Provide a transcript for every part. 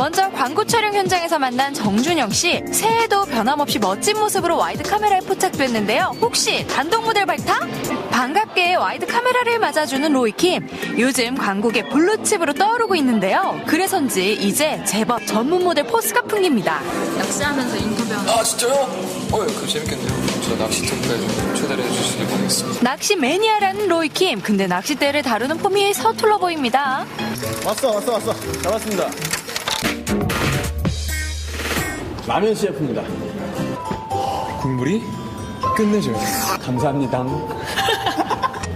먼저 광고 촬영 현장에서 만난 정준영 씨. 새해도 변함없이 멋진 모습으로 와이드 카메라에 포착됐는데요. 혹시 단독 모델 발탁? 반갑게 와이드 카메라를 맞아주는 로이킴. 요즘 광고계 블루칩으로 떠오르고 있는데요. 그래서인지 이제 제법 전문 모델 포스가 풍깁니다. 낚시하면서 인터뷰하는 아 진짜요? 어, 그 재밌겠네요. 저 낚시터까지 좀 초대를 해주시길 바라겠습니다. 낚시 매니아라는 로이킴. 근데 낚싯대를 다루는 폼이 서툴러 보입니다. 왔어 왔어 왔어 잡았습니다 라면 CF입니다 국물이 끝내줘요. 감사합니다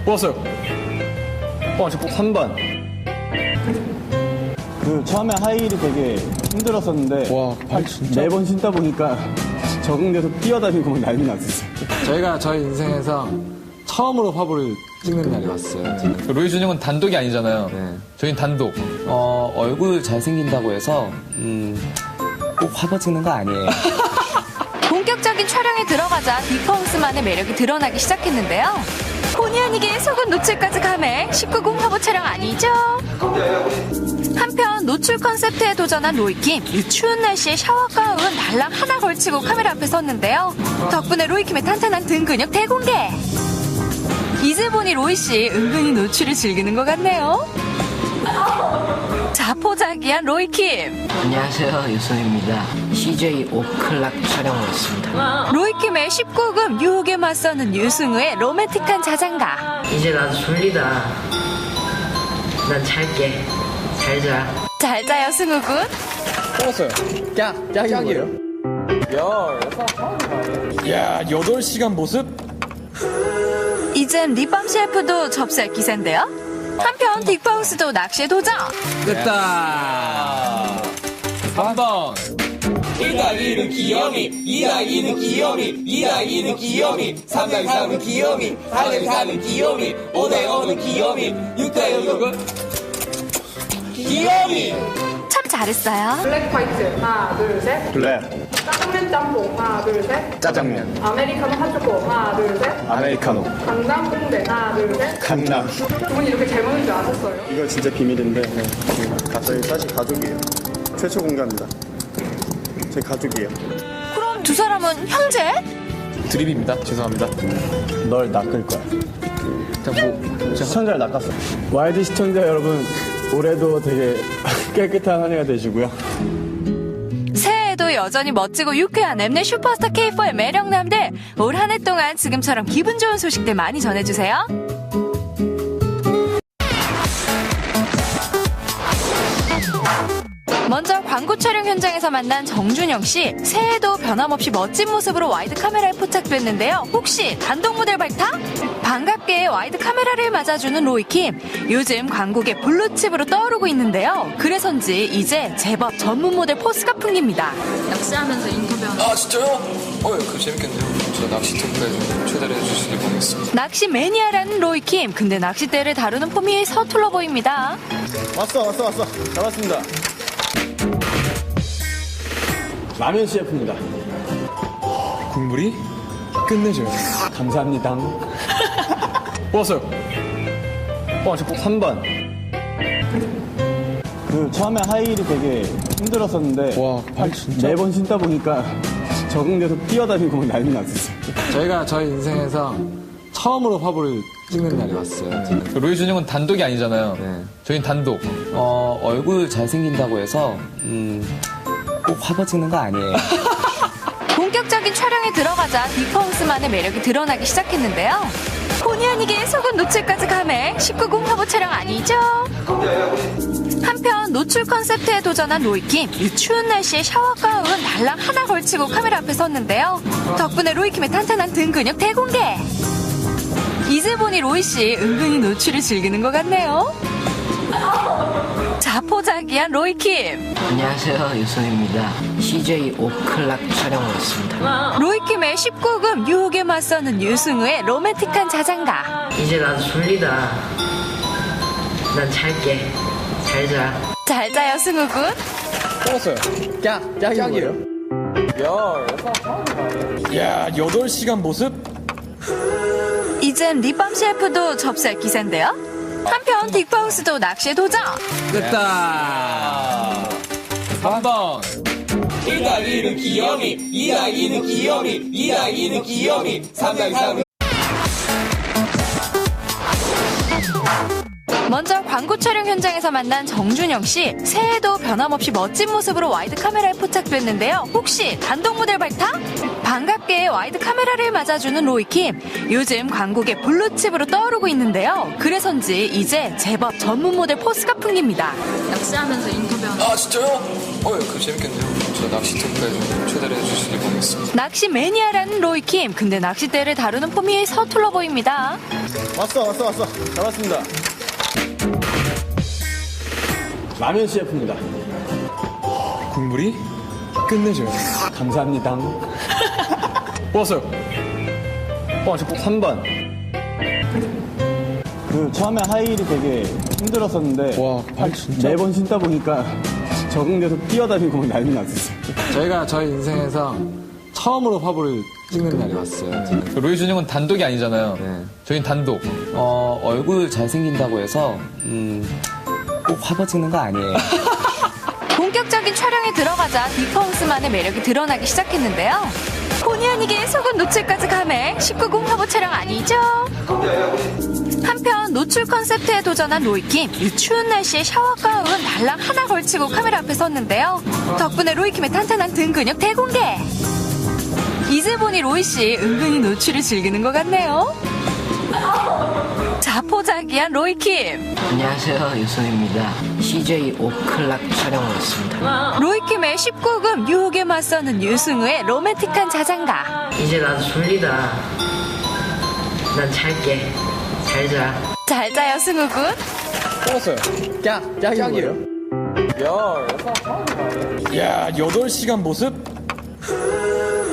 뽑았어요. 어, 저 3번 그 처음에 하이힐이 되게 힘들었었는데 와, 발 진짜? 매번 신다 보니까 적응돼서 뛰어다니고 막 난리 났었어요 저희가 저희 인생에서 처음으로 화보를 찍는 날이 왔어요. 로이 준영은 단독이 아니잖아요. 네. 저희는 단독. 어, 얼굴 잘생긴다고 해서, 음, 꼭 화보 찍는 거 아니에요. 본격적인 촬영에 들어가자 빅펑스만의 매력이 드러나기 시작했는데요. 본의 아니게 속은 노출까지 감해 19금 화보 촬영 아니죠? 한편 노출 컨셉트에 도전한 로이킴 이 추운 날씨에 샤워 가운 달랑 하나 걸치고 카메라 앞에 섰는데요. 덕분에 로이킴의 탄탄한 등 근육 대공개. 이제 보니 로이 씨 은근히 노출을 즐기는 것 같네요. 자포자기한 로이킴. 안녕하세요 유성입니다. CJ 오클락 촬영을 했습니다. 로이킴의 19금 유혹에 맞서는 유승우의 로맨틱한 자장가. 이제 나도 졸리다. 난 잘게. 잘 자. 잘 자요 승우군. 뽑았어요. 깍, 깍이에요. 야, 8시간 모습? 이젠 립밤 셰프도 접수할 기세인데요. 한편 딕파우스도 낚시에 도전. 됐다! 3번. 1더하기는 귀요미 2더하기는 귀요미 2더하기는 귀요미 3더하기 3은 귀요미 4더하기 4는 귀요미 5더하기 5는 귀요미 6더하기 6은 귀요미 참 잘했어요. 블랙 화이트. 하나 둘 셋. 블랙. 짜장면 짬뽕. 하나 둘 셋. 짜장면. 아메리카노 핫초코. 하나 둘 셋. 아메리카노. 강남 꽁대. 하나 둘 셋. 강남. 두 분이 이렇게 잘 먹는 줄 아셨어요? 이거 진짜 비밀인데 네. 저희 사실 가족이에요. 최초 공개합니다. 저희 가족이에요. 그럼 두 사람은 형제? 드립입니다. 죄송합니다. 널 낚을 거야. 자, 뭐, 시청자를 낚았어. 와이드 시청자 여러분 올해도 되게 깨끗한 한 해가 되시고요 새해에도 여전히 멋지고 유쾌한 엠넷 슈퍼스타 K4의 매력남들 올 한 해 동안 지금처럼 기분 좋은 소식들 많이 전해주세요. 광고 촬영 현장에서 만난 정준영 씨. 새해도 변함없이 멋진 모습으로 와이드 카메라에 포착됐는데요. 혹시 단독 모델 발탁? 반갑게 와이드 카메라를 맞아주는 로이킴. 요즘 광고계 블루칩으로 떠오르고 있는데요. 그래서인지 이제 제법 전문 모델 포스가 풍깁니다. 낚시하면서 인터뷰하는 아 진짜요? 어, 그 재밌겠네요. 저 낚시터까지 좀 초대를 해주시길 바라겠습니다. 낚시 매니아라는 로이킴. 근데 낚싯대를 다루는 폼이 서툴러 보입니다. 왔어 왔어 왔어 잡았습니다 라면 CF입니다 국물이 끝내줘요. 감사합니다 뽑았어요. 어, 저 3번 그 처음에 하이힐이 되게 힘들었었는데 와, 발 진짜? 매번 신다 보니까 적응돼서 뛰어다니고 막 난리 났었어요 저희가 저희 인생에서 처음으로 화보를 찍는 날이 왔어요. 로이 준영은 단독이 아니잖아요. 네. 저희는 단독. 어, 얼굴 잘생긴다고 해서, 음, 꼭 화보 찍는 거 아니에요. 본격적인 촬영에 들어가자 빅펑스만의 매력이 드러나기 시작했는데요. 본의 아니게 속은 노출까지 감해 19금 화보 촬영 아니죠? 한편 노출 컨셉트에 도전한 로이킴 이 추운 날씨에 샤워 가운 달랑 하나 걸치고 카메라 앞에 섰는데요. 덕분에 로이킴의 탄탄한 등 근육 대공개. 이제 보니 로이 씨 은근히 노출을 즐기는 것 같네요. 자포자기한 로이킴. 안녕하세요 유성입니다. CJ 오클락 촬영을 했습니다. 로이킴의 19금 유혹에 맞서는 유승우의 로맨틱한 자장가. 이제 나도 졸리다. 난 잘게. 잘 자. 잘 자요 승우 군. 뽑았어요. 깍, 깍이에요. 야, 8시간 모습? 이젠 립밤 셰프도 접수할 기세인데요. 한편 딕파우스도 낚시에 도전. 됐다! 3번 1 더하기 1은 귀요미 2 더하기 2는 귀요미 2 더하기 2는 귀요미 3 더하기 3은 광고 촬영 현장에서 만난 정준영 씨 새해도 변함없이 멋진 모습으로 와이드 카메라에 포착됐는데요. 혹시 단독 모델 발타? 반갑게 와이드 카메라를 맞아주는 로이킴. 요즘 광고계 블루칩으로 떠오르고 있는데요. 그래서인지 이제 제법 전문 모델 포스가 풍깁니다. 낚시하면서 인터뷰하는 아 진짜요? 어, 예, 그거 재밌겠네요. 저 낚시 특파에 초대를 해주시길 바라겠습니다. 낚시 매니아라는 로이킴. 근데 낚싯대를 다루는 폼이 서툴러 보입니다. 왔어, 왔어, 왔어. 잡았습니다. 라면 CF입니다. 국물이 끝내줘요. 감사합니다. 뽑았어요. 어, 저 3번. 그 처음에 하이힐이 되게 힘들었었는데 와, 발 진짜- 매번 신다 보니까 적응돼서 뛰어다니고 막 난리 났었어요. 저희가 저희 인생에서 처음으로 화보를 찍는 날이 왔어요. 로이 준영은 단독이 아니잖아요. 네. 저희는 단독. 어, 얼굴 잘생긴다고 해서 음, 꼭 화보 찍는 거 아니에요. 본격적인 촬영에 들어가자 빅하우스만의 매력이 드러나기 시작했는데요. 본의 아니게 속은 노출까지 감해 19금 화보 촬영 아니죠? 한편 노출 컨셉트에 도전한 로이킴 이 추운 날씨에 샤워 가운 달랑 하나 걸치고 카메라 앞에 섰는데요. 덕분에 로이킴의 탄탄한 등 근육 대공개. 이제 보니 로이 씨 은근히 노출을 즐기는 것 같네요. 자포자기한 로이킴. 안녕하세요 유선입니다 CJ 오클락 촬영을 왔습니다 로이킴의 19금 유혹에 맞서는 유승우의 로맨틱한 자장가. 이제 나도 졸리다 난 잘게 잘 자 잘 자요, 승우 군. 뽑았어요. 깍, 깍이에요. 야, 8시간 모습?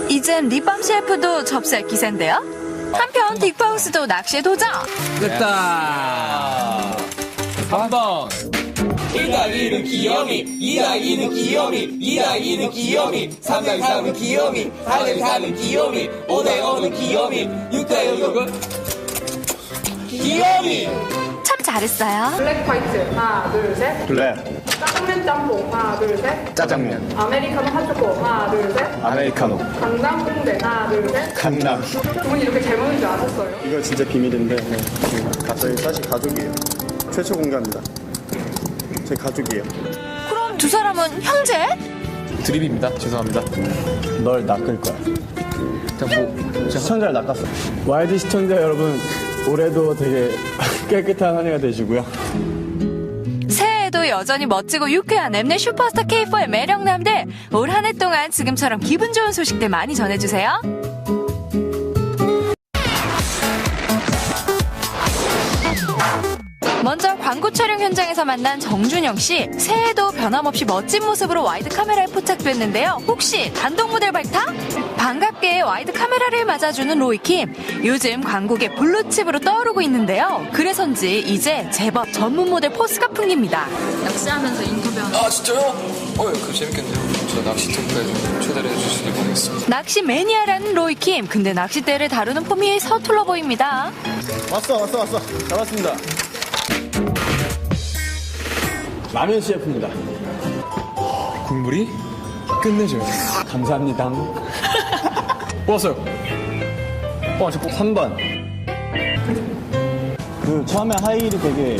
이젠 립밤 셰프도 접수할 기세인데요. 한편 딕바우스도 낚시에 도전. 됐다. 3번 1 더하기 1은 귀요미 2 더하기 2는 귀요미 2 더하기 2는 귀요미 3 더하기 3은 귀요미 4 더하기 4는 귀요미 5 더하기 5는 귀요미 6 더하기 6은 귀요미 참 잘했어요. 블랙 화이트 하나 둘 셋 블랙, 짜장면 짬뽕 하나 둘셋 짜장면, 아메리카노 핫초코 하나 둘셋 아메리카노, 강남 꽁대 하나 둘셋 강남. 두 분이 이렇게 잘 먹는 줄 아셨어요? 이거 진짜 비밀인데 가- 저희 사실 가족이에요. 최초 공개합니다. 제 가족이에요. 그럼 두 사람은 형제? 드립입니다. 죄송합니다. 널 낚을 거야. 자, 뭐, 시청자를 낚았어. 와이드 시청자 여러분, 올해도 되게 깨끗한 한 해가 되시고요. 여전히 멋지고 유쾌한 엠넷 슈퍼스타 K4의 매력남들 올 한 해 동안 지금처럼 기분 좋은 소식들 많이 전해주세요. 먼저 광고 촬영 현장에서 만난 정준영 씨 새해도 변함없이 멋진 모습으로 와이드 카메라에 포착됐는데요. 혹시 단독 모델 발타? 반갑게 와이드 카메라를 맞아주는 로이킴. 요즘 광고계 블루칩으로 떠오르고 있는데요. 그래서인지 이제 제법 전문 모델 포스가 풍깁니다. 낚시하면서 인터뷰하는 아 진짜요? 어, 예, 그거 재밌겠네요. 저 낚시 특파에 초대를 해주시길 바라겠습니다. 낚시 매니아라는 로이킴. 근데 낚싯대를 다루는 폼이 서툴러 보입니다. 왔어, 왔어, 왔어. 잡았습니다. 라면 CF입니다. 국물이 끝내줘요. 감사합니다. 뽑았어요. 어, 저 3번. 그 처음에 하이힐이 되게